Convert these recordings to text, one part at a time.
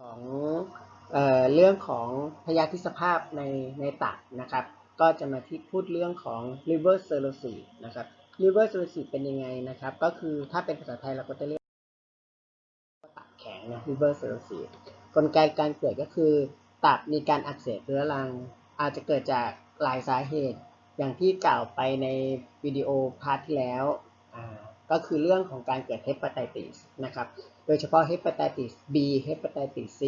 ของเออเรื่องของพยาธิสภาพในในตับนะครับ ก็จะมาที่พูดเรื่องของ liver cirrhosis นะครับ liver cirrhosis เป็นยังไงนะครับ ก็คือถ้าเป็นภาษาไทยเราก็จะเรียกตับแข็งนะ liver cirrhosis กลไกการเกิดก็คือ ตับมีการอักเสบเรื้อรัง อาจจะเกิดจากหลายสาเหตุ อย่างที่กล่าวไปในวิดีโอพาร์ทที่แล้วอ่า ก็คือเรื่องของการเกิดเฮปาไตติสนะครับ โดยเฉพาะเฮปาไตติส B เฮปาไตติส C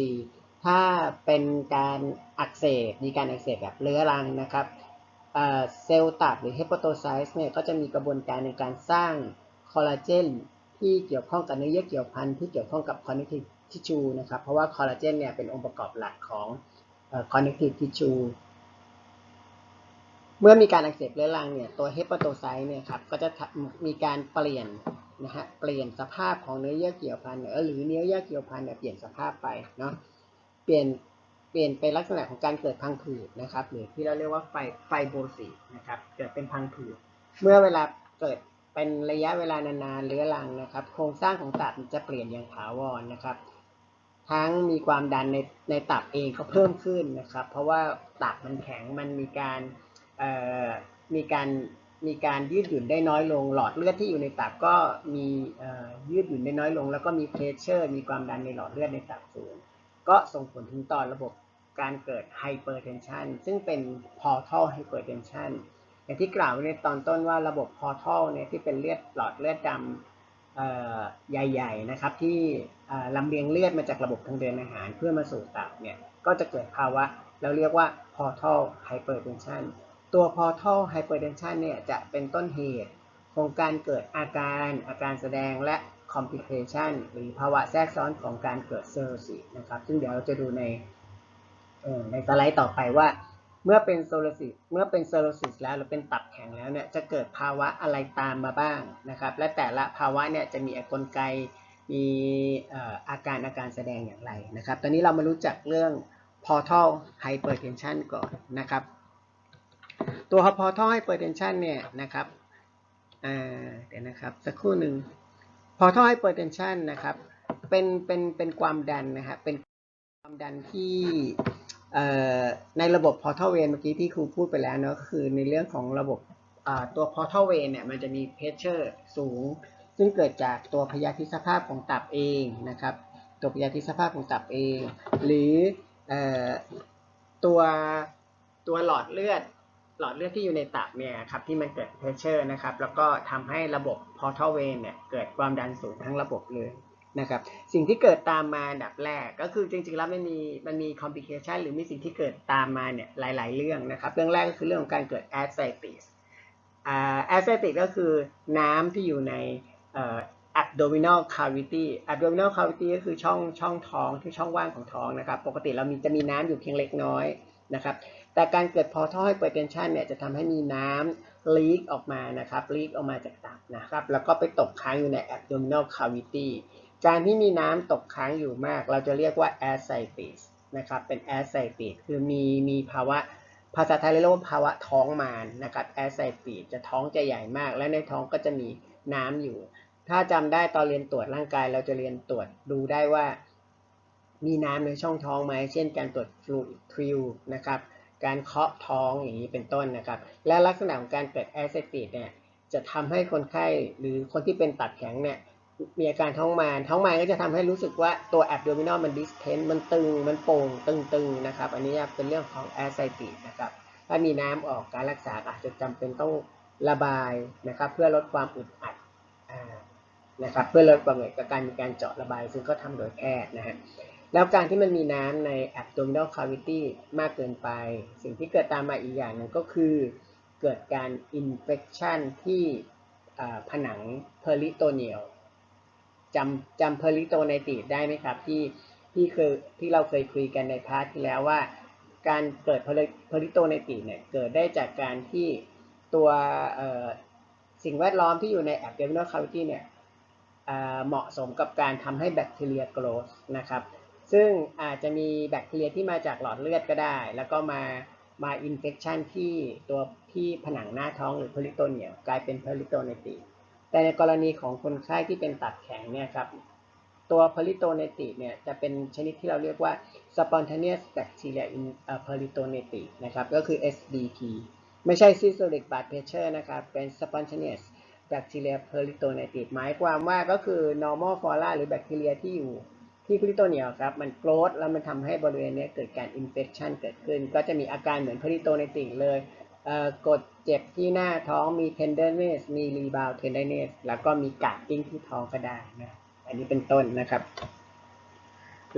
ถ้าเป็นการอักเสบ มีการอักเสบแบบเรื้อรังนะครับเซลล์ตับหรือเฮปาโตไซส์เนี่ยก็จะมีกระบวนการในการสร้างคอลลาเจนที่เกี่ยวข้องกับเนื้อเยื่อเกี่ยวพันที่เกี่ยวข้องกับ connective tissue นะครับ เพราะว่าคอลลาเจนเนี่ยเป็นองค์ประกอบหลักของเอ่อ connective tissue เมื่อมีการอักเสบเรื้อรังเนี่ยตัวเฮปาโตไซต์เนี่ยครับก็จะมีการเปลี่ยนนะฮะเปลี่ยนสภาพของเนื้อเยื่อเกี่ยวพันเนี่ยเอหรือเนื้อเยื่อเกี่ยวพันเนี่ยเปลี่ยนสภาพไปเนาะเปลี่ยนเปลี่ยนเป็นลักษณะของการเกิดพังผืดนะครับ หรือที่เราเรียกว่าไฟไฟโบซิสนะครับเกิดเป็นพังผืดเมื่อเวลาเกิดเป็นระยะเวลานานๆเรื้อรังนะครับ โครงสร้างของตับมันจะเปลี่ยนอย่างถาวรนะครับ ทั้งมีความดันในในตับเองก็เพิ่มขึ้นนะครับ เพราะว่าตับมันแข็งมันมีการ มีการมีการยืดหยุ่นได้น้อยลง หลอดเลือดที่อยู่ในตับก็มียืดหยุ่นได้น้อยลง แล้วก็มีเพรสเชอร์ มีความดันในหลอดเลือดในตับสูง ก็ส่งผลถึงต่อระบบการเกิดไฮเปอร์เทนชันซึ่งเป็น portal hypertension อย่างที่กล่าวในตอนต้นว่าระบบ portal เนี่ยที่เป็นเลือดหลอดเลือดดำใหญ่ ๆ นะครับ ที่ลำเลียงเลือดมาจากระบบทางเดินอาหารเพื่อมาสู่ตับเนี่ยก็จะเกิดภาวะเราเรียกว่า portal hypertension ตัว portal hypertension เนี่ยจะเป็นต้นเหตุของการเกิดอาการอาการแสดงและ complication หรือภาวะแทรกซ้อนของการเกิด cirrhosis นะครับ ซึ่งเดี๋ยวเราจะดูในในสไลด์ต่อไปว่า เมื่อเป็นโซลซิสเมื่อเป็นเซอร์ซิสแล้วหรือเป็นตับแข็งแล้วเนี่ยจะเกิดภาวะอะไรตามมาบ้างนะครับ และแต่ละภาวะเนี่ยจะมีกลไกมีเอ่ออาการอาการแสดงอย่างไรนะครับ ตอนนี้เรามารู้จักเรื่อง portal hypertension ก่อนนะครับ ตัว portal hypertension เนี่ยนะครับเดี๋ยวนะครับสักครู่หนึ่ง portal hypertension นะครับเป็นเป็นเป็นความดันนะครับเป็นความดันที่ในระบบ portal vein เมื่อกี้ที่ครูพูดไปแล้วเนอะก็คือในเรื่องของระบบตัว portal vein เนี่ยมันจะมี pressure สูง ซึ่งเกิดจากตัวพยาธิสภาพของตับเองนะครับ ตัวพยาธิสภาพของตับเอง หรืออตัวตัวหลอดเลือด หลอดเลือดที่อยู่ในตับเนี่ยครับที่มันเกิด pressure นะครับแล้วก็ทำให้ระบบ portal vein เนี่ยเกิดความดันสูงทั้งระบบเลยนะครับสิ่งที่เกิดตามมาดับแรกก็คือจริงๆแล้วมันมีมันมี complication หรือมีสิ่งที่เกิดตามมาเนี่ยหลาย ๆ เรื่องนะครับเรื่องแรกก็คือเรื่องของการเกิด ascites อ่า ascites ก็คือน้ำที่อยู่ใน abdominal cavity abdominal cavity ก็คือช่องช่องท้องที่ช่องว่างของท้องนะครับ ปกติเรามีจะมีน้ำอยู่เพียงเล็กน้อย นะครับ แต่การเกิด portal hypertension เนี่ยจะทำให้มีน้ำ leak ออกมานะครับ leak ออกมาจากตับนะครับ แล้วก็ไปตกค้างอยู่ใน abdominal cavity การที่มีน้ำตกค้างอยู่มาก เราจะเรียกว่า ascites นะครับ เป็น ascites คือมีมีภาวะภาษาไทยเรียกว่าภาวะท้องมารนะครับ ascites จะท้องจะใหญ่มาก และในท้องก็จะมีน้ำอยู่ ถ้าจำได้ตอนเรียนตรวจร่างกายเราจะเรียนตรวจดูได้ว่า มีน้ำในช่องท้องไหมเช่นการตรวจ fluid trill นะครับ การเคาะท้องอย่างนี้เป็นต้นนะครับ และลักษณะของการเกิด ascites เนี่ยจะทำให้คนไข้หรือคนที่เป็นตับแข็งเนี่ยมีอาการท้องมารท้องมารก็จะทำให้รู้สึกว่าตัว abdominal มัน distend มันตึง มันโป่งตึงๆนะครับ อันนี้เป็นเรื่องของ ascites นะครับ ถ้ามีน้ำออกการรักษาอาจจะจำเป็นต้องระบายนะครับ เพื่อลดความอึดอัดนะครับ เพื่อลดความอึดกับการมีการเจาะระบาย ซึ่งก็ทำโดยแพทย์นะฮะ แล้วการที่มันมีน้ำใน abdominal cavity มากเกินไป สิ่งที่เกิดตามมาอีกอย่างหนึ่งก็คือ เกิดการ infection ที่ผนัง peritoneal จำจำเพอริโตไนติดได้ไหมครับ ที่ที่เคยที่เราเคยคุยกันในพาร์ทที่แล้วว่า การเกิดเพอริโตไนติเนี่ยเกิดได้จากการที่ตัวสิ่งแวดล้อมที่อยู่ใน abdominal cavity เนี่ยเหมาะสมกับการทำให้แบคทีเรีย growth นะครับ ซึ่งอาจจะมีแบคทีเรียที่มาจากหลอดเลือดก็ได้ แล้วก็มามา infection ที่ตัวที่ผนังหน้าท้องหรือ peritoneal กลายเป็น peritonitis แต่ในกรณีของคนไข้ที่เป็นตับแข็งเนี่ยครับตัว peritonitis เนี่ยจะเป็นชนิดที่เราเรียกว่า spontaneous bacteria in peritonitis นะครับก็คือ SBP ไม่ใช่ systolic blood pressure นะครับเป็น spontaneous bacteria peritonitis หมายความว่าก็คือ normal flora หรือแบคทีเรียที่อยู่ ที่ peritoneal ครับมันโกรธแล้วมันทำให้บริเวณนี้เกิดการ infection เกิดขึ้น ก็จะมีอาการเหมือน peritonitis เลยเกดเจ็บที่หน้าท้องมี tenderness มี rebound tenderness แล้วก็มีกาดกิ้งที่ท้องก็ได้นะอันนี้เป็นต้นนะครับ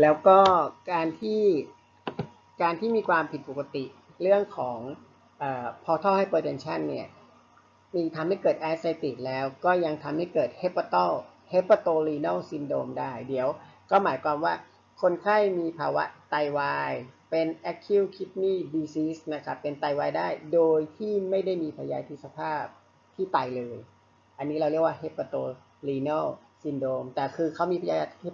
แล้วก็การที่การที่มีความผิดปกติเรื่องของเอ่อ portal hypertension เนี่ยมีทำให้เกิด ascites แล้วก็ยังทำให้เกิด hepato hepatorenal syndrome ได้ เดี๋ยว ก็หมายความว่าคนไข้มีภาวะไตวายเป็น acute kidney disease นะครับ เป็นไตวายได้โดยที่ไม่ได้มีพยาธิสภาพที่ไตเลย อันนี้เราเรียกว่า hepatorenal syndrome แต่คือเขามีพยาธิ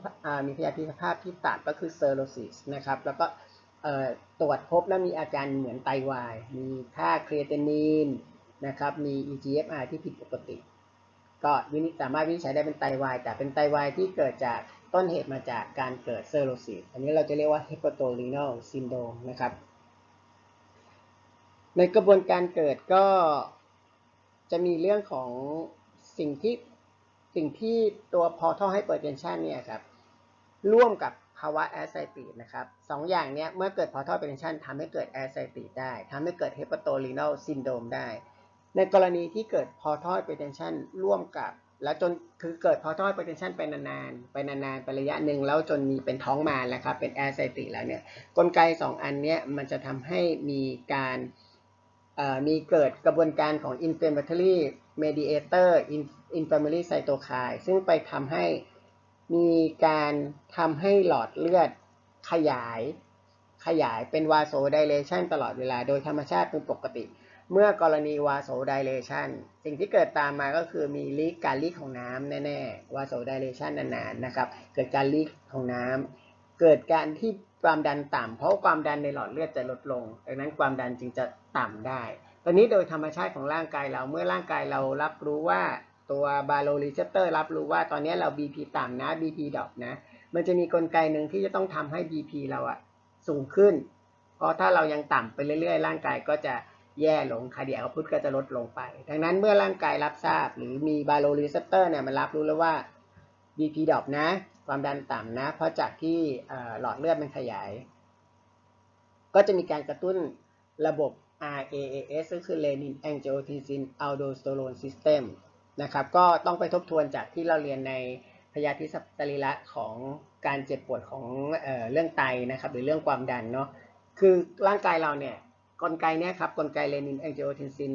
มีพยาธิสภาพที่ตับก็คือ cirrhosis นะครับ แล้วก็ตรวจพบและมีอาการเหมือนไตวาย มีค่าครีเอตินินนะครับ มี EGFR ที่ผิดปกติ ก็วินิจสามารถวินิจฉัยได้เป็นไตวาย แต่เป็นไตวายที่เกิดจาก ต้นเหตุมาจากการเกิดเซอร์โรซิสอันนี้เราจะเรียกว่า hepatorenal syndrome นะครับ ในกระบวนการเกิดก็จะมีเรื่องของสิ่งที่สิ่งที่ตัว portal hypertension เนี่ยครับ ร่วมกับภาวะ ascites นะครับสองอย่างเนี้ยเมื่อเกิด portal hypertension ทำให้เกิด ascites ได้ทำให้เกิด hepatorenal syndrome ได้ ในกรณีที่เกิด portal hypertension ร่วมกับ แล้วจนคือเกิด portal hypertension ไปนานๆ ไปนานๆไประยะหนึ่งแล้วจนมีเป็นท้องมารแล้วครับ เป็น ascites แล้วเนี่ยกลไก 2 อันเนี้ยมันจะทำให้มีการมีเกิดกระบวนการของ inflammatory mediator inflammatory cytokine ซึ่งไปทำให้มีการทำให้หลอดเลือดขยาย ขยายเป็น vasodilation ตลอดเวลาโดยธรรมชาติเป็นปกติ เมื่อกรณี vasodilation สิ่งที่เกิดตามมาก็คือมีลีกการลีกของน้ำแน่ๆ vasodilation นานๆนะครับ เกิดการลีกของน้ำเกิดการที่ความดันต่ำเพราะความดันในหลอดเลือดจะลดลง ดังนั้นความดันจึงจะต่ำได้ ตอนนี้โดยธรรมชาติของร่างกายเราเมื่อร่างกายเรารับรู้ว่าตัวบาโลรีเซปเตอร์รับรู้ว่าตอนนี้เรา BP ต่ำนะ BP ดรอปนะ มันจะมีกลไกหนึ่งที่จะต้องทำให้ BP เราอะสูงขึ้น เพราะถ้าเรายังต่ำไปเรื่อยๆ ร่างกายก็จะ แย่ลงคาร์ดิอาพุทก็จะลดลงไป ดังนั้นเมื่อร่างกายรับทราบ หรือมีบาโลรีเซปเตอร์เนี่ยมันรับรู้แล้วว่า BP ดรอปนะ ความดันต่ำนะ เพราะจากที่หลอดเลือดมันขยาย ก็จะมีการกระตุ้นระบบ RAAS ก็คือ Renin Angiotensin Aldosterone System นะครับ ก็ต้องไปทบทวนจากที่เราเรียนในพยาธิสัสรีระของการเจ็บปวดของเออเรื่องไตนะครับ หรือเรื่องความดันเนาะคือร่างกายเราเนี่ย กลไกเนี้ยครับกลไก Renin Angiotensin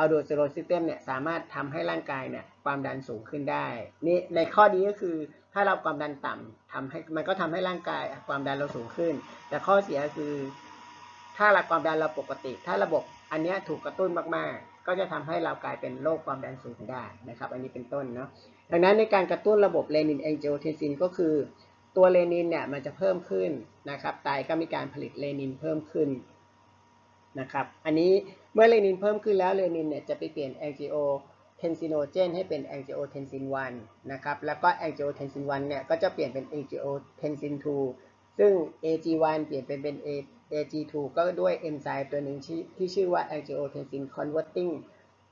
Aldosterone System เนี่ยสามารถทำให้ร่างกายเนี่ยความดันสูงขึ้นได้นี่ในข้อดีก็คือถ้าเราความดันต่ำทำให้มันก็ทำให้ร่างกายความดันเราสูงขึ้น แต่ข้อเสียคือ ถ้าระความดันเราปกติ ถ้าระบบอันนี้ถูกกระตุ้นมากๆ ก็จะทำให้เรากลายเป็นโรคความดันสูงได้นะครับ อันนี้เป็นต้นเนาะดังนั้นในการกระตุ้นระบบเลนินแองจิโอเทนซินก็คือตัวเลนินเนี่ยมันจะเพิ่มขึ้นนะครับไตก็มีการผลิตเลนินเพิ่มขึ้น นะครับ อันนี้เมื่อเลนินเพิ่มขึ้นแล้วเลนินเนี่ยจะไปเปลี่ยนแองจิโอเทนซิโนเจนให้เป็นแองจิโอเทนซิน1นะครับ แล้วก็แองจิโอเทนซิน1เนี่ยก็จะเปลี่ยนเป็นแองจิโอเทนซิน2ซึ่ง AG1 เปลี่ยนเป็นเป็น AG2 ก็ด้วยเอนไซม์ตัวหนึ่งที่ที่ชื่อว่า angiotensin converting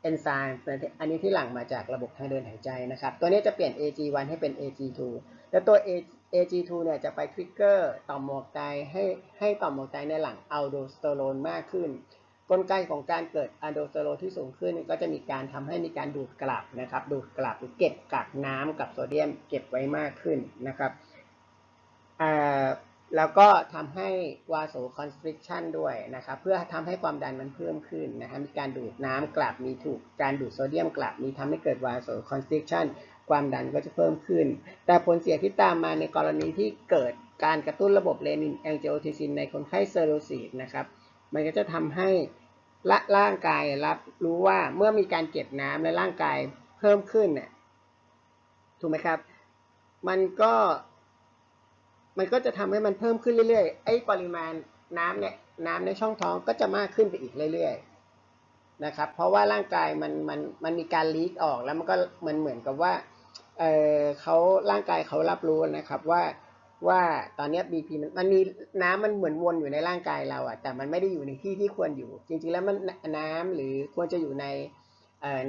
enzyme อันนี้ที่หลั่งมาจากระบบทางเดินหายใจนะครับ ตัวนี้จะเปลี่ยน AG1 ให้เป็น AG2 แล้วตัว AG2 เนี่ยจะไปทริกเกอร์ต่อมหมวกไตให้ให้ต่อมหมวกไตในหลังอัลโดสเตอโรนมากขึ้น กลไกของการเกิดอัลโดสเตอโรนที่สูงขึ้นก็จะมีการทำให้มีการดูดกลับนะครับ ดูดกลับหรือเก็บกักน้ำกับโซเดียมเก็บไว้มากขึ้นนะครับแล้วก็ทำให้ vasoconstriction ด้วยนะครับ เพื่อทำให้ความดันมันเพิ่มขึ้นนะฮะมีการดูดน้ำกลับมีถูกการดูดโซเดียมกลับมีทำให้เกิด vasoconstriction ค ความดันก็จะเพิ่มขึ้น แต่ผลเสียที่ตามมาในกรณีที่เกิดการกระตุ้นระบบเลนินแองจิโอเทซินในคนไข้เซอร์โรซีสนะครับ มันก็จะทำให้ละร่างกายรับรู้ว่าเมื่อมีการเก็บน้ำในร่างกายเพิ่มขึ้นเนี่ยถูกไหมครับ มันก็มันก็จะทำให้มันเพิ่มขึ้นเรื่อยๆ ไอ้ปริมาณน้ำเนี่ยน้ำในช่องท้องก็จะมากขึ้นไปอีกเรื่อยๆ นะครับ เพราะว่าร่างกายมันมันมันมีการลีกออกแล้วมันก็มันเหมือนกับว่า เออเขาร่างกายเขารับรู้นะครับว่าว่าตอนนี้ย BP มันมันมีน้ำมันเหมือนวนอยู่ในร่างกายเราอะแต่มันไม่ได้อยู่ในที่ที่ควรอยู่ จริง ๆ แล้วมันน้ำหรือควรจะอยู่ใน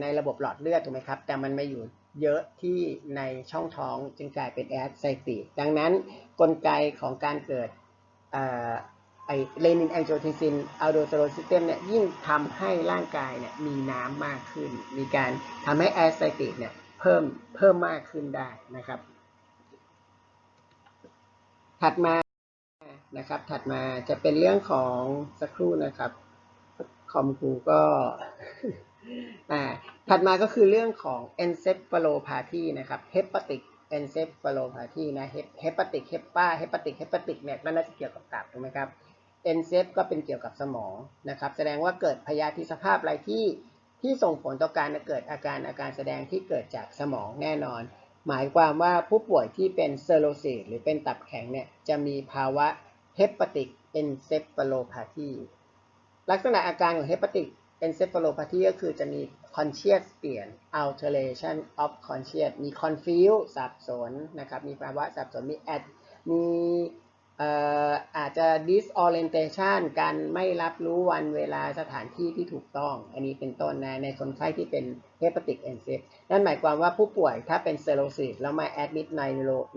ในระบบหลอดเลือดถูกไหมครับ แต่มันมาอยู่เยอะที่ในช่องท้องจึงกลายเป็นแอสไซติดังนั้นกลไกของการเกิดอ่อไอเลนินแองโจเทนซินอัลโดสเตอโรซิสเต็มเนี่ยยิ่งทำให้ร่างกายเนี่ยมีน้ำมากขึ้น มีการทำให้แอสไซติเนี่ย เพิ่มเพิ่มมากขึ้นได้นะครับ ถัดมานะครับ ถัดมาจะเป็นเรื่องของสักครู่นะครับคอมกูก็อ่าถัดมาก็คือเรื่องของ encephalopathy นะครับ hepatic encephalopathy นะ hepatic hepa hepatic hepatic เนี่ยก็น่าจะเกี่ยวกับตับถูกไหมครับ encep ก็เป็นเกี่ยวกับสมองนะครับ แสดงว่าเกิดพยาธิสภาพอะไรที่ ที่ส่งผลต่อการเกิดอาการอาการแสดงที่เกิดจากสมองแน่นอน หมายความว่าผู้ป่วยที่เป็นเซโรซิสหรือเป็นตับแข็งเนี่ยจะมีภาวะ hepatic encephalopathy ลักษณะอาการของ hepatic encephalopathy ก็คือจะมี conscious เปลี่ยน alteration of conscious มี confuse สับสนนะครับมีภาวะสับสนมี ad มี อาจจะ disorientation การไม่รับรู้วันเวลาสถานที่ที่ถูกต้อง อันนี้เป็นต้นนะในคนไข้ที่เป็น hepatic enceph นั่นหมายความว่าผู้ป่วยถ้าเป็น cirrhosis แล้วมา admit ใน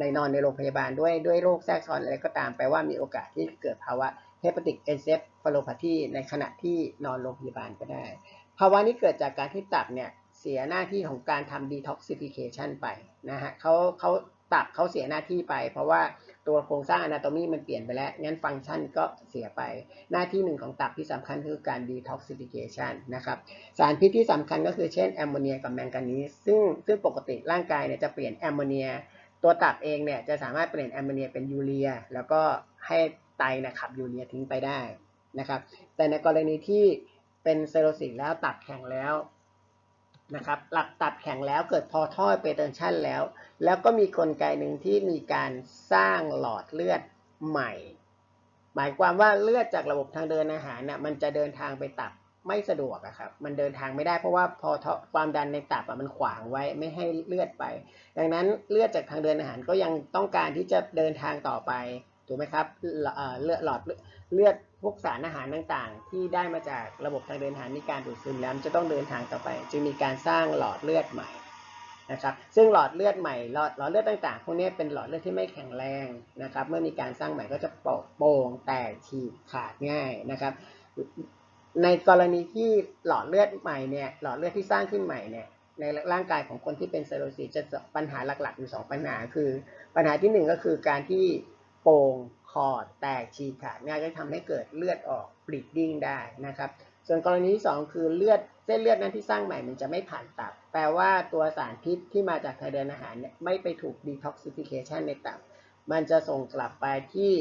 ในนอนในโรงพยาบาลด้วยด้วยโรคแทรกซ้อนอะไรก็ตามแปลว่ามีโอกาสที่เกิดภาวะ hepatic encephalopathy ในขณะที่นอนโรงพยาบาลก็ได้ ภาวะนี้เกิดจากการที่ตับเนี่ยเสียหน้าที่ของการทำ detoxification ไปนะฮะเขาเขาตับเขาเสียหน้าที่ไป เพราะว่า ตัวโครงสร้าง anatomy มันเปลี่ยนไปแล้ว งั้นฟังก์ชันก็เสียไป หน้าที่หนึ่งของตับที่สำคัญคือการ detoxification นะครับ สารพิษที่สำคัญก็คือเช่นแอมโมเนียกับแมงกานีสซึ่งซึ่งปกติร่างกายเนี่ยจะเปลี่ยนแอมโมเนีย ตัวตับเองเนี่ยจะสามารถเปลี่ยนแอมโมเนียเป็นยูเรีย แล้วก็ให้ไตนะขับยูเรียทิ้งไปได้นะครับ แต่ในกรณีที่เป็นเซโรซิสแล้วตับแข็งแล้ว นะครับหลักตับแข็งแล้วเกิดพอท่อเปเตนชันแล้ว แล้วก็มีกลไกหนึ่งที่มีการสร้างหลอดเลือดใหม่ หมายความว่าเลือดจากระบบทางเดินอาหารน่ะมันจะเดินทางไปตับไม่สะดวกอะครับ มันเดินทางไม่ได้เพราะว่าพอท่อความดันในตับอะมันขวางไว้ไม่ให้เลือดไป ดังนั้นเลือดจากทางเดินอาหารก็ยังต้องการที่จะเดินทางต่อไป ถูกไหมครับ เลือดหลอดเลือด พวกสารอาหารต่างๆ ที่ได้มาจากระบบทางเดินอาหารมีการดูดซึมแล้วจะต้องเดินทางต่อไป จึงมีการสร้างหลอดเลือดใหม่นะครับ ซึ่งหลอดเลือดใหม่หลอดหลอดเลือดต่างๆพวกนี้เป็นหลอดเลือดที่ไม่แข็งแรงนะครับ เมื่อมีการสร้างใหม่ก็จะโป่งแตกฉีกขาดง่ายนะครับ ในกรณีที่หลอดเลือดใหม่เนี่ยหลอดเลือดที่สร้างขึ้นใหม่เนี่ยในร่างกายของคนที่เป็นเซโรซิสจะปัญหาหลักๆอยู่สองปัญหาคือ ปัญหาที่หนึ่งก็คือการที่โป่ง คอดแตกฉีกขาดง่ายก็ทำให้เกิดเลือดออก bleeding ได้นะครับ ส่วนกรณีที่สองคือเลือดเส้นเลือดนั้นที่สร้างใหม่มันจะไม่ผ่านตับ แปลว่าตัวสารพิษที่มาจากทางเดินอาหารเนี่ยไม่ไปถูก detoxification ในตับ มันจะส่งกลับไปที่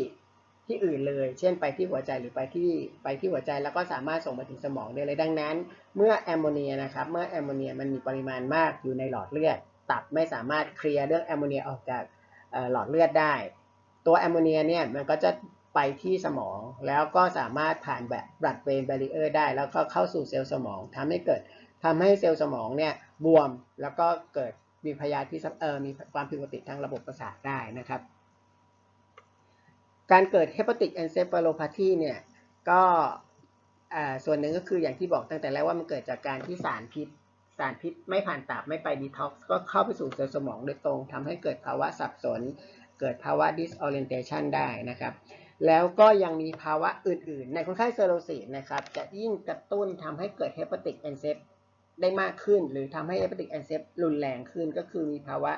ที่อื่นเลย เช่นไปที่หัวใจหรือไปที่ไปที่หัวใจแล้วก็สามารถส่งมาถึงสมองได้เลยดังนั้น เมื่อแอมโมเนียนะครับเมื่อแอมโมเนียมันมีปริมาณมากอยู่ในหลอดเลือด ตับไม่สามารถเคลียร์เรื่องแอมโมเนียออกจากหลอดเลือดได้ ตัวแอมโมเนียเนี่ยมันก็จะไปที่สมองแล้วก็สามารถผ่านแบบ blood brain barrier ได้ แล้วก็เข้าสู่เซลล์สมองทำให้เกิดทำให้เซลล์สมองเนี่ยบวมแล้วก็เกิดมีพยาธิเออมีความผิดปกติทางระบบประสาทได้นะครับ การเกิด hepatic encephalopathy เนี่ยก็ส่วนหนึ่งก็คืออย่างที่บอกตั้งแต่แรกว่ามันเกิดจากการที่สารพิษ สารพิษไม่ผ่านตับไม่ไปดีท็อกซ์ก็เข้าไปสู่เซลล์สมองโดยตรงทำให้เกิดภาวะสับสน เกิดภาวะ disorientation ได้นะครับ แล้วก็ยังมีภาวะอื่นๆ ในคนไข้เซโรซิสนะครับ จะยิ่งกระตุ้นทำให้เกิด hepatic enceph ได้มากขึ้น หรือทำให้ hepatic enceph รุนแรงขึ้น ก็คือมีภาวะ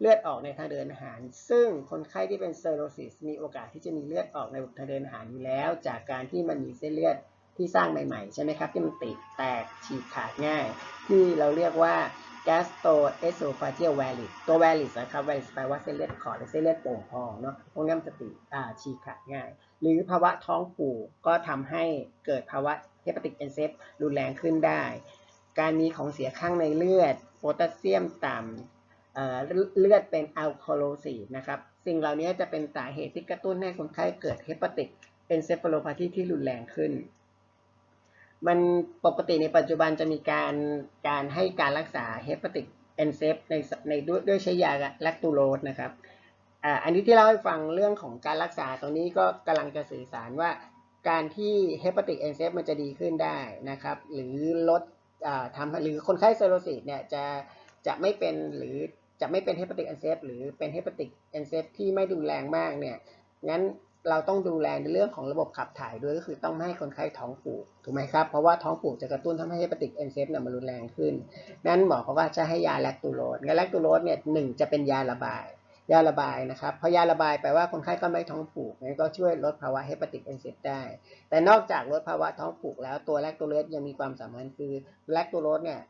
เลือดออกในทางเดินอาหาร ซึ่งคนไข้ที่เป็นเซโรซิสมีโอกาสที่จะมีเลือดออกในทางเดินอาหารอยู่แล้ว จากการที่มันมีเส้นเลือดที่สร้างใหม่ๆ ใช่ไหมครับ ที่มันติดแตกฉีกขาดง่าย ที่เราเรียกว่า gastroesophageal varices ตัว varices นะครับ varices แปลว่าเส้นเลือดขอดหรือเส้นเลือดโป่งพองเนาะพวกนี้มันจะติดอ่าฉีกขาดง่าย หรือภาวะท้องผูกก็ทำให้เกิดภาวะ hepatic enceph รุนแรงขึ้นได้ การมีของเสียข้างในเลือด โพแทสเซียมต่ำเลือดเป็นอัลคโลซีนะครับ สิ่งเหล่านี้จะเป็นสาเหตุที่กระตุ้นให้คนไข้เกิด hepatic encephalopathy ที่รุนแรงขึ้น มันปกติในปัจจุบันจะมีการการให้การรักษา hepatic เอนเซฟในในด้วยด้วยใช้ยาแลคตูโรสนะครับอันนี้ที่เล่าให้ฟังเรื่องของการรักษาตรงนี้ก็กำลังจะสื่อสารว่าการที่เฮปติกเอนเซฟมันจะดีขึ้นได้นะครับ หรือลดอ่าทำหรือคนไข้เซโรซิสเนี่ยจะจะไม่เป็นหรือจะไม่เป็นเฮปติกเอนเซฟหรือเป็นเฮปติกเอนเซฟที่ไม่รุนแรงมากเนี่ยงั้น เราต้องดูแลในเรื่องของระบบขับถ่ายด้วยก็คือต้องไม่ให้คนไข้ท้องผูกถูกไหมครับ เพราะว่าท้องผูกจะกระตุ้นทำให้เฮปาติกเอนเซฟเนี่ยมันรุนแรงขึ้นนั้นหมอเขาว่าจะให้ยาแลคตูโรสยาแลคตูโรสเนี่ยหนึ่งจะเป็นยาระบาย ยาระบายนะครับเพราะยาระบายแปลว่าคนไข้ก็ไม่ท้องผูกงั้นก็ช่วยลดภาวะเฮปาติกเอนเซฟได้ แต่นอกจากลดภาวะท้องผูกแล้วตัวแลคตูโรสยังมีความสำคัญคือแลคตูโรสเนี่ย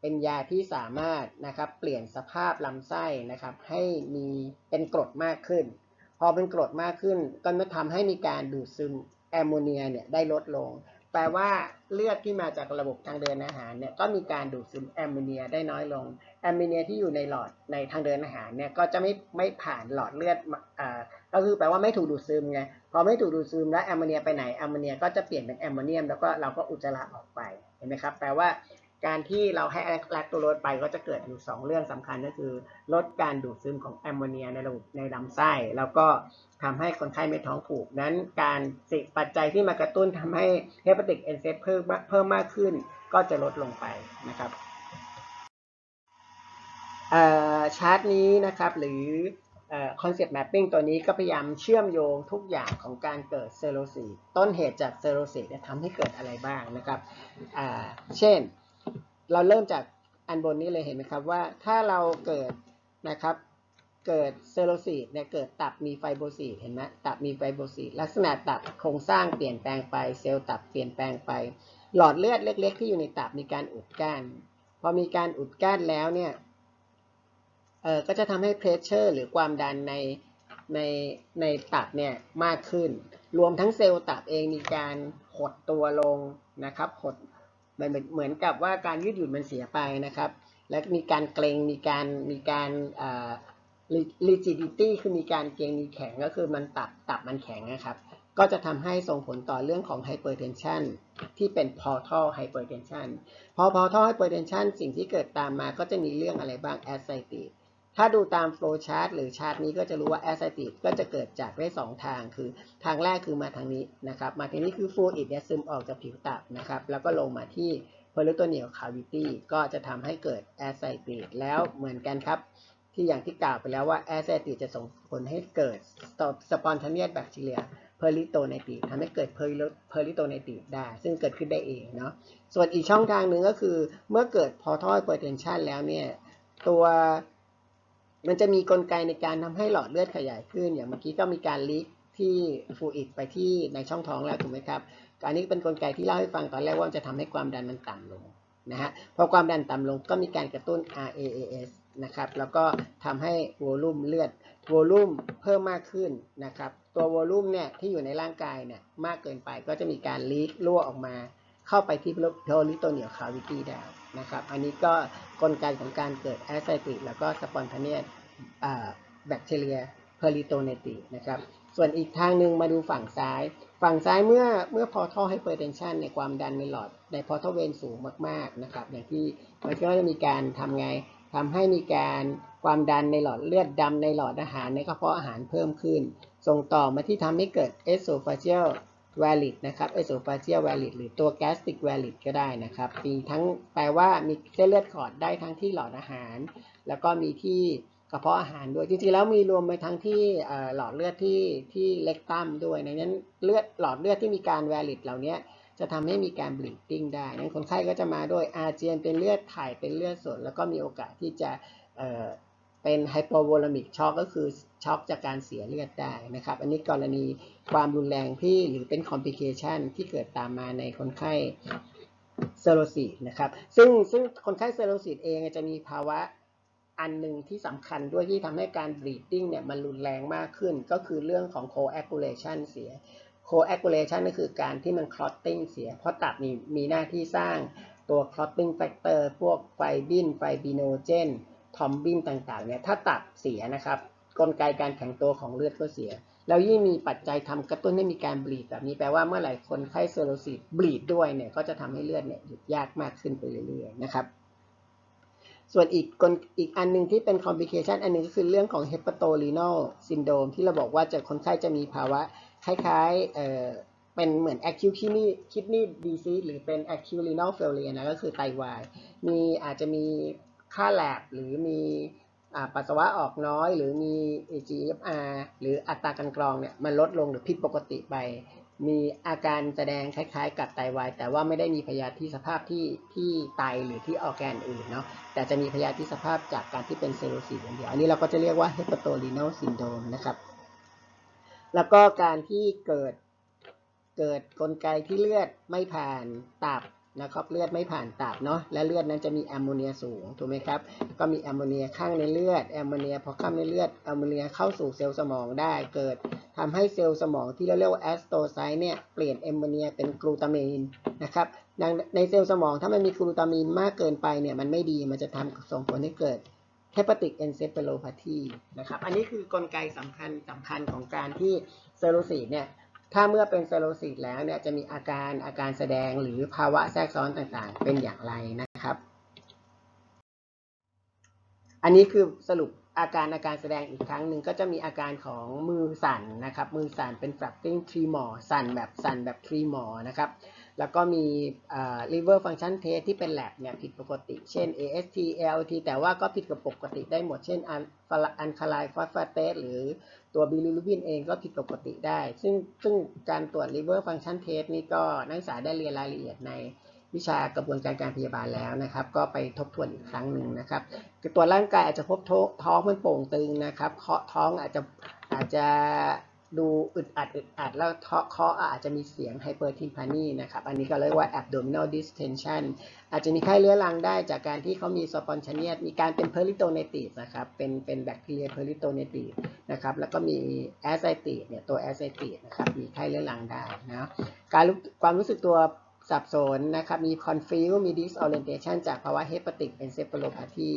เป็นยาที่สามารถนะครับเปลี่ยนสภาพลำไส้นะครับให้มีเป็นกรดมากขึ้น พอเป็นกรดมากขึ้นก็จะทำให้มีการดูดซึมแอมโมเนียเนี่ยได้ลดลง แปลว่าเลือดที่มาจากระบบทางเดินอาหารเนี่ยก็มีการดูดซึมแอมโมเนียได้น้อยลง แอมโมเนียที่อยู่ในหลอดในทางเดินอาหารเนี่ยก็จะไม่ไม่ผ่านหลอดเลือดอ่าก็คือแปลว่าไม่ถูกดูดซึมไง พอไม่ถูกดูดซึมแล้วแอมโมเนียไปไหน แอมโมเนียก็จะเปลี่ยนเป็นแอมโมเนียมแล้วก็เราก็อุจจาระออกไป เห็นไหมครับ แปลว่า การที่เราให้แลคโตโรสไปก็จะเกิดอยู่ 2 เรื่องสำคัญก็คือ ลดการดูดซึมของแอมโมเนียในระบบในลำไส้ แล้วก็ทำให้คนไข้ไม่ท้องผูก นั้นการสิปัจจัยที่มากระตุ้นทำให้เฮปาติกเอนเซฟเพิ่มเพิ่มมากขึ้น ก็จะลดลงไปนะครับชาร์ตนี้นะครับหรือคอนเซปต์แมปปิ้งตัวนี้ก็พยายามเชื่อมโยงทุกอย่างของการเกิดเซลโลซีต้นเหตุจากเซลโลซีทำให้เกิดอะไรบ้างนะครับ เช่น เราเริ่มจากอันบนนี้เลยเห็นไหมครับว่าถ้าเราเกิดนะครับ เกิดเซลโลซีดเนี่ยเกิดตับมีไฟโบซีดเห็นไหมตับมีไฟโบซีดลักษณะตับโครงสร้างเปลี่ยนแปลงไปเซลล์ตับเปลี่ยนแปลงไป หลอดเลือดเล็ก ๆ ที่อยู่ในตับมีการอุดกั้นพอมีการอุดกั้นแล้วเนี่ยเออก็จะทำให้เพรสเชอร์หรือความดันในในในตับเนี่ยมากขึ้น รวมทั้งเซลล์ตับเองมีการหดตัวลงนะครับหด มันเหมือนกับว่าการยืดหยุ่นมันเสียไปนะครับ และมีการเกรงมีการมีการอ่า rigidity คือมีการเกรงมีแข็งก็คือมันตับตับมันแข็งนะครับก็จะทำให้ส่งผลต่อเรื่องของไฮเปอร์เทนชันที่เป็นพอท่อไฮเปอร์เทนชันพอพอท่อไฮเปอร์เทนชันสิ่งที่เกิดตามมาก็จะมีเรื่องอะไรบ้างแอสไซต์ ถ้าดูตาม flow chart หรือชาร์ตนี้ก็จะรู้ว่า ascites ก็จะเกิดจากได้สองทางคือทางแรกคือมาทางนี้นะครับ มาทางนี้คือ fluid เนี่ยซึมออกจากผิวตับนะครับ แล้วก็ลงมาที่ peritoneal cavity ก็จะทำให้เกิด ascites แล้วเหมือนกันครับ ที่อย่างที่กล่าวไปแล้วว่า ascites จะส่งผลให้เกิด spontaneous bacteria peritonitis ทำให้เกิด peritonitis ได้ ซึ่งเกิดขึ้นได้เองเนาะส่วนอีกช่องทางหนึ่งก็คือ เมื่อเกิด portal hypertension แล้วเนี่ยตัว มันจะมีกลไกในการทำให้หลอดเลือดขยายขึ้น อย่างเมื่อกี้ก็มีการลีกที่ฟูอิดไปที่ในช่องท้องแล้วถูกไหมครับการนี้เป็นนกลไกที่เล่าให้ฟังตอนแรกว่าจะทำให้ความดันมันต่ำลงนะฮะพอความดันต่ำลงก็มีการกระตุ้น RAAS นะครับแล้วก็ทำให้โวลูมเลือดโวลูมเพิ่มมากขึ้นนะครับตัวโวลูมเนี่ยที่อยู่ในร่างกายเนี่ยมากเกินไปก็จะมีการลีกรั่วออกมา เข้าไปที่โพลิโตเนียลคาวิตี้ได้นะครับ อันนี้ก็กลไกของการเกิดแอสไซติกแล้วก็สปอนทาเนียแบคทีเรียเพอริโตเนตินะครับ ส่วนอีกทางหนึ่งมาดูฝั่งซ้าย ฝั่งซ้ายเมื่อเมื่อพอท่อไฮเปอร์เทนชันในความดันในหลอด ในพอท่อเวนสูงมากๆนะครับ อย่างที่มันก็จะมีการทำไงทำให้มีการความดันในหลอดเลือดดำในหลอดอาหารในกระเพาะอาหารเพิ่มขึ้น ส่งต่อมาที่ทำให้เกิด esophageal valid นะครับ esophageal valid หรือตัว gastric valid ก็ได้นะครับ มีทั้งแปลว่ามีเส้นเลือดขอดได้ทั้งที่หลอดอาหาร แล้วก็มีที่กระเพาะอาหารด้วย จริงๆ แล้วมีรวมไปทั้งที่หลอดเลือดที่ที่เล็กตั้มด้วยในนั้นเลือดหลอดเลือดที่มีการ valid เหล่านี้จะทำให้มีการ bleeding ได้ นั้นคนไข้ก็จะมาด้วยอาเจียนเป็นเลือดถ่ายเป็นเลือดสด แล้วก็มีโอกาสที่จะ เป็นไฮโปโวลามิกช็อกก็คือช็อกจากการเสียเลือดได้นะครับ อันนี้กรณีความรุนแรงที่หรือเป็นคอมพลิเคชันที่เกิดตามมาในคนไข้เซโรซีนะครับ ซึ่งซึ่งคนไข้เซโรซีเองจะมีภาวะอันหนึ่งที่สำคัญด้วยที่ทำให้การ bleeding เนี่ยมันรุนแรงมากขึ้น ก็คือเรื่องของ coagulation เสีย coagulation ก็คือการที่มัน clotting เสีย เพราะตับมีมีหน้าที่สร้างตัว clotting factor พวกไฟบินไฟบิโนเจน ทอมบินต่างๆเนี่ยถ้าตับเสียนะครับกลไกการแข็งตัวของเลือดก็เสีย แล้วยิ่งมีปัจจัยทำกระตุ้นให้มีการบลีดแบบนี้แปลว่าเมื่อไหร่คนไข้เซโรซิสบลีดด้วยเนี่ยก็จะทำให้เลือดเนี่ยหยุดยากมากขึ้นไปเรื่อยๆนะครับ ส่วนอีกกลอีกอันหนึงที่เป็น complication อันนึงก็คือเรื่องของ hepatorenal syndrome ที่เราบอกว่าจะคนไข้จะมีภาวะคล้ายๆเอ่อเป็นเหมือน acute kidney kidney disease หรือเป็น acute renal failure นะก็คือไตวาย มีอาจจะมี ค่าแลบหรือมีอปัสสาวะออกน้อย หรือมี GFR หรืออัตราการกรองเนี่ยมันลดลงหรือผิดปกติไป มีอาการแสดงคล้ายๆ กับไตวายแต่ว่าไม่ได้มีพยาธิสภาพที่ที่ไตหรือที่ออแกนอื่นเนาะแต่จะมีพยาธิสภาพจากการที่เป็นเซลลูซีอย่างเดียวอันนี้เราก็จะเรียกว่า hepatorenal syndrome นะครับแล้วก็การที่เกิดเกิดกลไกที่เลือดไม่ผ่านตับ นะครับเลือดไม่ผ่านตับเนาะและเลือดนั้นจะมีแอมโมเนียสูงถูกไหมครับก็มีแอมโมเนียข้างในเลือดแอมโมเนียพอข้างในเลือดแอมโมเนียเข้าสู่เซลล์สมองได้เกิดทำให้เซลล์สมองที่เราเรียกว่าแอสโตไซต์เนี่ยเปลี่ยนแอมโมเนียเป็นกลูตามีนนะครับดังในเซลล์สมองถ้ามันมีกลูตามีนมากเกินไปเนี่ยมันไม่ดีมันจะทำส่งผลให้เกิด hepatic encephalopathy นะครับอันนี้คือกลไกสำคัญสำคัญของการที่เซลลูซีดเนี่ย ถ้าเมื่อเป็นเซลลูซีดแล้วเนี่ยจะมีอาการอาการแสดงหรือภาวะแทรกซ้อนต่างๆ เป็นอย่างไรนะครับ อันนี้คือสรุปอาการอาการแสดงอีกครั้งหนึ่งก็จะมีอาการของมือสั่นนะครับ มือสั่นเป็น flapping tremor สั่นแบบสั่นแบบ tremor นะครับ แล้วก็มี liver function test ที่เป็น lab เนี่ยผิดปกติ เช่น AST ALT แต่ว่าก็ผิดกับปกติได้หมด เช่น alkaline phosphatase หรือ ตัวบิลิรูบินเองก็ผิดปกติได้ ซึ่งซึ่งการตรวจ liver function test นี่ก็นักศึกษาได้เรียนรายละเอียดในวิชากระบวนการการพยาบาลแล้วนะครับ ก็ไปทบทวนอีกครั้งหนึ่งนะครับตัวร่างกายอาจจะพบท้องมันโป่งตึงนะครับเคาะท้องอาจจะอาจจะ ดูอึดอัดอึดอัดแล้วเคาะอาจจะมีเสียงไฮเปอร์ทิมพานีนะครับ อันนี้ก็เรียกว่า abdominal distension อาจจะมีไข้เรื้อรังได้จากการที่เขามีสปอนชเนียมีการเป็น peritonitis นะครับ เป็นเป็นแบคทีเรีย peritonitis นะครับ แล้วก็มี ascites เนี่ยตัว ascites นะครับ มีไข้เรื้อรังได้นะการความรู้สึกตัวสับสนนะครับ มี confuse มี disorientation จากภาวะ hepatic encephalopathy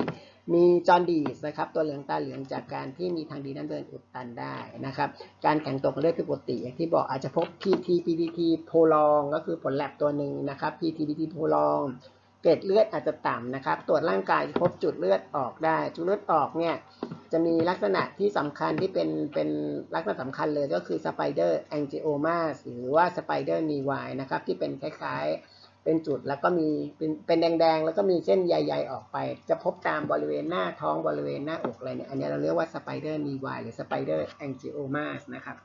มีจอนดีสนะครับ ตัวเหลืองตาเหลืองจากการที่มีทางดีน้ำเดินอุดตันได้นะครับ การแข็งตัวของเลือดผิดปกติ อย่างที่บอกอาจจะพบ PT PDT โพลองก็คือผลแลบตัวหนึ่งนะครับ PT PDT โพลองเกล็ดเลือดอาจจะต่ำนะครับ ตรวจร่างกายพบจุดเลือดออกได้ จุดเลือดออกเนี่ยจะมีลักษณะที่สำคัญที่เป็นเป็นลักษณะสำคัญเลยก็คือสไปเดอร์แองจิโอมาหรือว่าสไปเดอร์นีวายนะครับที่เป็นคล้ายๆ เป็นจุดแล้วก็มีเป็นเป็นแดงๆ แล้วก็มีเส้นใยๆออกไป จะพบตามบริเวณหน้าท้องบริเวณหน้าอกอะไรเนี่ยอันนี้เราเรียกว่าสไปเดอร์นีวายหรือสไปเดอร์แองจิโอมาสนะครับ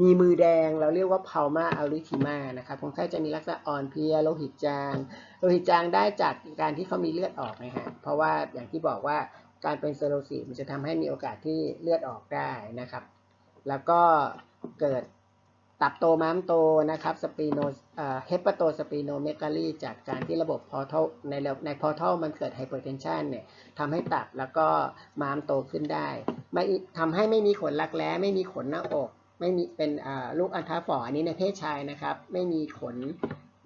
มีมือแดงเราเรียกว่า palma erythema นะครับคนไข้จะมีลักษณะอ่อนเพลียโลหิตจาง โลหิตจางได้จากการที่เขามีเลือดออกนะฮะเพราะว่าอย่างที่บอกว่าการเป็นเซลลูซีมันจะทำให้มีโอกาสที่เลือดออกได้นะครับ แล้วก็เกิด ตับโตม้ามโตนะครับสปีโนเฮปโตสปีโนเมกาลีจากการที่ระบบพอทัลในในพอทัลมันเกิดไฮเปอร์เทนชันเนี่ยทำให้ตับแล้วก็ม้ามโตขึ้นได้ไม่ทำให้ไม่มีขนรักแร้ไม่มีขนหน้าอก ไม่มีเป็นลูกอัณฑาฝออันนี้ในเพศชายนะครับ ไม่มีขน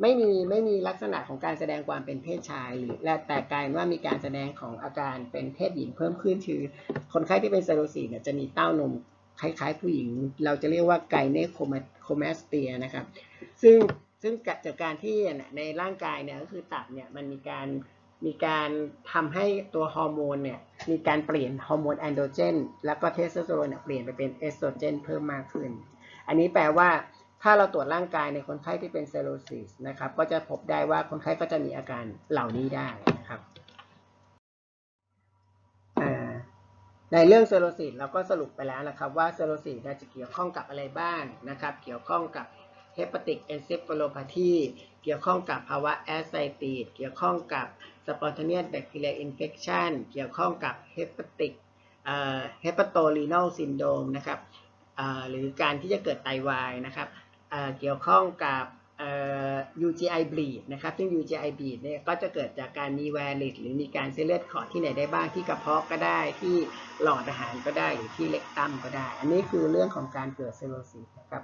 ไม่มีไม่มีลักษณะของการแสดงความเป็นเพศชาย หรือและแต่กลายว่ามีการแสดงของอาการเป็นเพศหญิงเพิ่มขึ้นคือ คนไข้ที่เป็นเซโรซีเนี่ยจะมีเต้านม คล้ายๆ ผู้หญิง เราจะเรียกว่าไกเนโคมาสเตียนะครับ ซึ่งซึ่งจากการที่ในร่างกายเนี่ยก็คือตับเนี่ยมันมีการมีการทำให้ตัวฮอร์โมนเนี่ยมีการเปลี่ยนฮอร์โมนแอนโดรเจนแล้วก็เทสโทสเตอโรนเปลี่ยนไปเป็นเอสโตรเจนเพิ่มมากขึ้น อันนี้แปลว่าถ้าเราตรวจร่างกายในคนไข้ที่เป็นเซโรซิสนะครับก็จะพบได้ว่าคนไข้ก็จะมีอาการเหล่านี้ได้นะครับ ในเรื่องเซโรซิสเราก็สรุปไปแล้วนะครับว่าเซโรซิสจะเกี่ยวข้องกับอะไรบ้างนะครับ เกี่ยวข้องกับเฮปติกเอนเซฟโลพาธีเกี่ยวข้องกับภาวะแอสไซติดเกี่ยวข้องกับสปอนเทเนียสแบคทีเรียอินเฟคชันเกี่ยวข้องกับเฮปติกเฮปโตลีนัลซินโดมนะครับหรือการที่จะเกิดไตวายนะครับเกี่ยวข้องกับ UGI bleed นะครับ ซึ่ง UGI bleed เนี่ยก็จะเกิดจากการมีแวลิดหรือมีการเส้นเลือดขอดที่ไหนได้บ้างที่กระเพาะก็ได้ที่หลอดอาหารก็ได้หรือที่เล็กตั้มก็ได้ อันนี้คือเรื่องของการเกิดเซลโลซิสนะครับ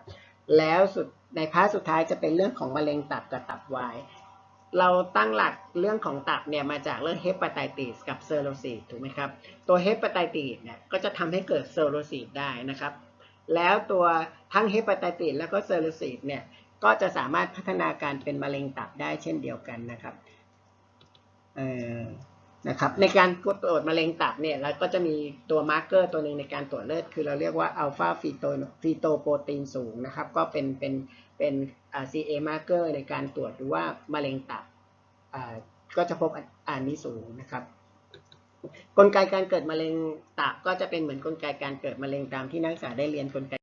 แล้วสุดในพาร์ทสุดท้ายจะเป็นเรื่องของมะเร็งตับกับตับวายเราตั้งหลักเรื่องของตับเนี่ยมาจากเรื่องเฮปาไตติสกับเซลโลซิสถูกไหมครับ ตัวเฮปาไตติสเนี่ยก็จะทำให้เกิดเซลโลซิสได้นะครับ แล้วตัวทั้งเฮปาไตติสแล้วก็เซลโลซิสเนี่ย ก็จะสามารถพัฒนาการเป็นมะเร็งตับได้เช่นเดียวกันนะครับนะครับ ในการตรวจมะเร็งตับเนี่ยเราก็จะมีตัวมาร์กเกอร์ตัวหนึ่งในการตรวจเลือดคือเราเรียกว่าอัลฟาฟีโตฟีโตโปรตีนสูงนะครับ ก็เป็นเป็นเป็นอ่า CA marker ในการตรวจดูว่ามะเร็งตับอ่าก็จะพบอันนี้สูงนะครับ กลไกการเกิดมะเร็งตับก็จะเป็นเหมือนกลไกการเกิดมะเร็งตามที่นักศึกษาได้เรียนกลไก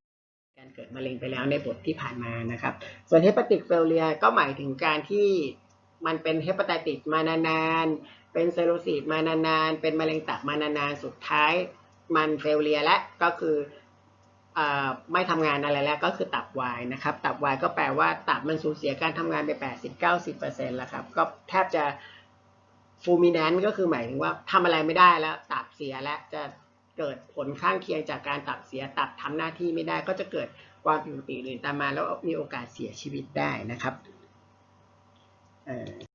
มะเร็งไปแล้วในบทที่ผ่านมานะครับ ส่วนเฮปติกเฟลเลียก็หมายถึงการที่มันเป็นเฮปาไตติสมานานๆ เป็นเซลลูซิตมานานๆ เป็นมะเร็งตับมานานๆ สุดท้ายมันเฟลเลียและก็คืออไม่ทำงานอะไรแล้วก็คือตับวายนะครับ ตับวายก็แปลว่าตับมันสูญเสียการทำงานไป 80-90%แล้วครับ ก็แทบจะฟูมิแนนก็คือหมายถึงว่าทำอะไรไม่ได้แล้ว ตับเสียแล้วจะเกิดผลข้างเคียงจากการตับเสียตับทำหน้าที่ไม่ได้ก็จะเกิด ความผิดปกติอื่นตามมาแล้วมีโอกาสเสียชีวิตได้นะครับ